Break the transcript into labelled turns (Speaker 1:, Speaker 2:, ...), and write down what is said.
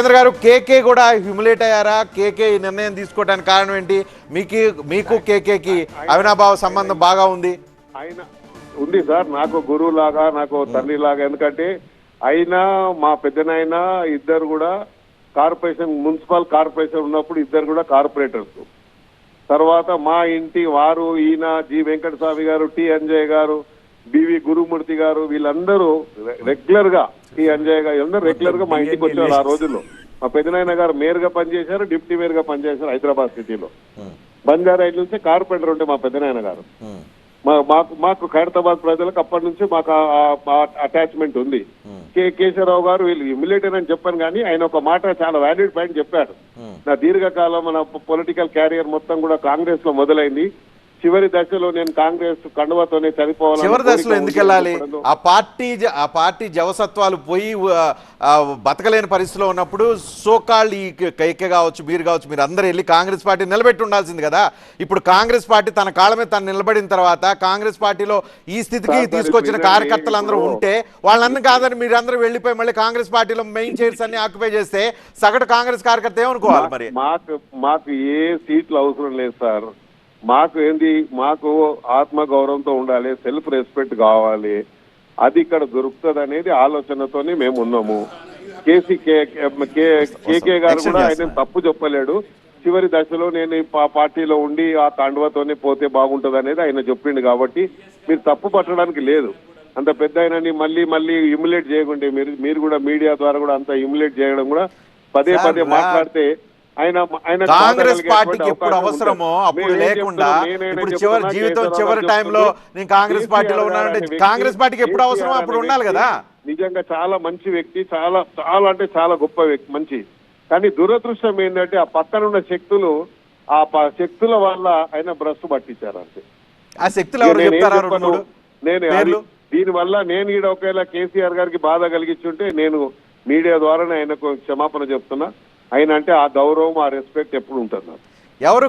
Speaker 1: చంద్ర గారు కేకే కూడా హ్యూమిలేట్ అయ్యారా? కేకే ఈ నిర్ణయం తీసుకోవడానికి కారణం ఏంటి? మీకు మీకు కేకేకి అవినాభావ సంబంధం బాగా ఉంది?
Speaker 2: ఆయన ఉంది సార్. నాకు గురువు లాగా నాకు తల్లి లాగా ఎందుకంటే అయినా మా పెద్దనాయన ఇద్దరు కూడా కార్పొరేషన్ మున్సిపల్ కార్పొరేషన్ ఉన్నప్పుడు ఇద్దరు కూడా కార్పొరేటర్స్. తర్వాత మా ఇంటి వారు ఈయన జి. వెంకటస్వామి గారు టి. అంజయ్ గారు బివి గురుమూర్తి గారు వీళ్ళందరూ రెగ్యులర్గా టి అంజయ్ గారు అందరూ రెగ్యులర్గా మా ఇంటికి వచ్చేవారు ఆ రోజుల్లో. మా పెద్దనాయన గారు మేయర్గా పనిచేశారు డిప్యూటీ మేయర్గా పనిచేశారు హైదరాబాద్ సిటీలో. బంజారా నుంచి కార్పొరేటర్ ఉంటే మా పెద్దనాయన గారు. మా- మాకు మాకు ఖైరతాబాద్ ప్రజలకు అప్పటి నుంచి మాకు అటాచ్మెంట్ ఉంది. కె కేశవరావు గారు వీళ్ళు ఇమ్యులేటర్ అని చెప్పాను కానీ ఆయన ఒక మాట చాలా వ్యాలిడ్ పాయింట్ చెప్పాడు. నా దీర్ఘకాలం మన పొలిటికల్ క్యారియర్ మొత్తం కూడా కాంగ్రెస్లో మొదలైంది. చివరి దశలో నేను కాంగ్రెస్ కండువతోనే చనిపోవాలని
Speaker 1: చివరి దశలో ఎందుకు వెళ్ళాలి? ఆ పార్టీ ఆ పార్టీ జవసత్వాలు పోయి బతకలేని పరిస్థితిలో ఉన్నప్పుడు సోకాళ్ళు ఈ కైకే కావచ్చు మీరు కావచ్చు మీరు అందరూ వెళ్ళి కాంగ్రెస్ పార్టీ నిలబెట్టి ఉండాల్సింది కదా. ఇప్పుడు కాంగ్రెస్ పార్టీ తన కాళ్ళ మీద తను నిలబడిన తర్వాత కాంగ్రెస్ పార్టీలో ఈ స్థితికి తీసుకొచ్చిన కార్యకర్తలు అందరూ ఉంటే వాళ్ళందరూ కాదని మీరు అందరూ వెళ్ళిపోయి మళ్ళీ కాంగ్రెస్ పార్టీలో మెయిన్ చైర్స్ అన్ని ఆక్యుపై చేస్తే సగటు కాంగ్రెస్ కార్యకర్త ఏమనుకోవాలి మరి?
Speaker 2: మాకు మాకు ఏ సీట్లు అవసరం లేదు సార్. మాకు ఏంది? మాకు ఆత్మ గౌరవంతో ఉండాలి సెల్ఫ్ రెస్పెక్ట్ కావాలి. అది ఇక్కడ దొరుకుతుంది అనేది ఆలోచనతోనే మేము ఉన్నాము. కేసీ కేకే గారు కూడా. ఆయన తప్పు చెప్పలేడు. చివరి దశలో నేను పార్టీలో ఉండి ఆ తాండవతోనే పోతే బాగుంటది అనేది ఆయన చెప్పిండు కాబట్టి మీరు తప్పు పట్టడానికి లేదు. అంత పెద్ద ఆయనని మళ్ళీ మళ్ళీ ఇమ్యులేట్ చేయకుంటే మీరు మీరు కూడా మీడియా ద్వారా కూడా అంత ఇమ్యులేట్ చేయడం కూడా పదే పదే మాట్లాడితే
Speaker 1: కాంగ్రెస్ పార్టీకి ఎప్పుడు అవసరమో. అప్పుడు లేకుండా ఇప్పుడు చివరి జీవితం చివరి టైంలో. నేను కాంగ్రెస్ పార్టీలో ఉన్నానంటే కాంగ్రెస్ పార్టీకి ఎప్పుడు అవసరమో అప్పుడు ఉండాలి కదా?
Speaker 2: నిజంగా చాలా మంచి వ్యక్తి చాలా చాలా అంటే చాలా గొప్ప వ్యక్తి మంచి. కానీ దురదృష్టం ఏంటంటే ఆ పక్కన ఉన్న శక్తులు ఆ శక్తుల వల్ల ఆయన భ్రష్టు పట్టించారు అంతే
Speaker 1: ఆ శక్తులు ఎవరు
Speaker 2: నేనేం దీని వల్ల నేను ఈడ ఒకవేళ కేసీఆర్ గారికి బాధ కలిగించుంటే నేను మీడియా ద్వారానే ఆయనకు క్షమాపణ చెప్తున్నా. ఆయన అంటే ఆ గౌరవం ఆ రెస్పెక్ట్ ఎప్పుడు ఉంటుంది నాకు.
Speaker 1: ఎవరు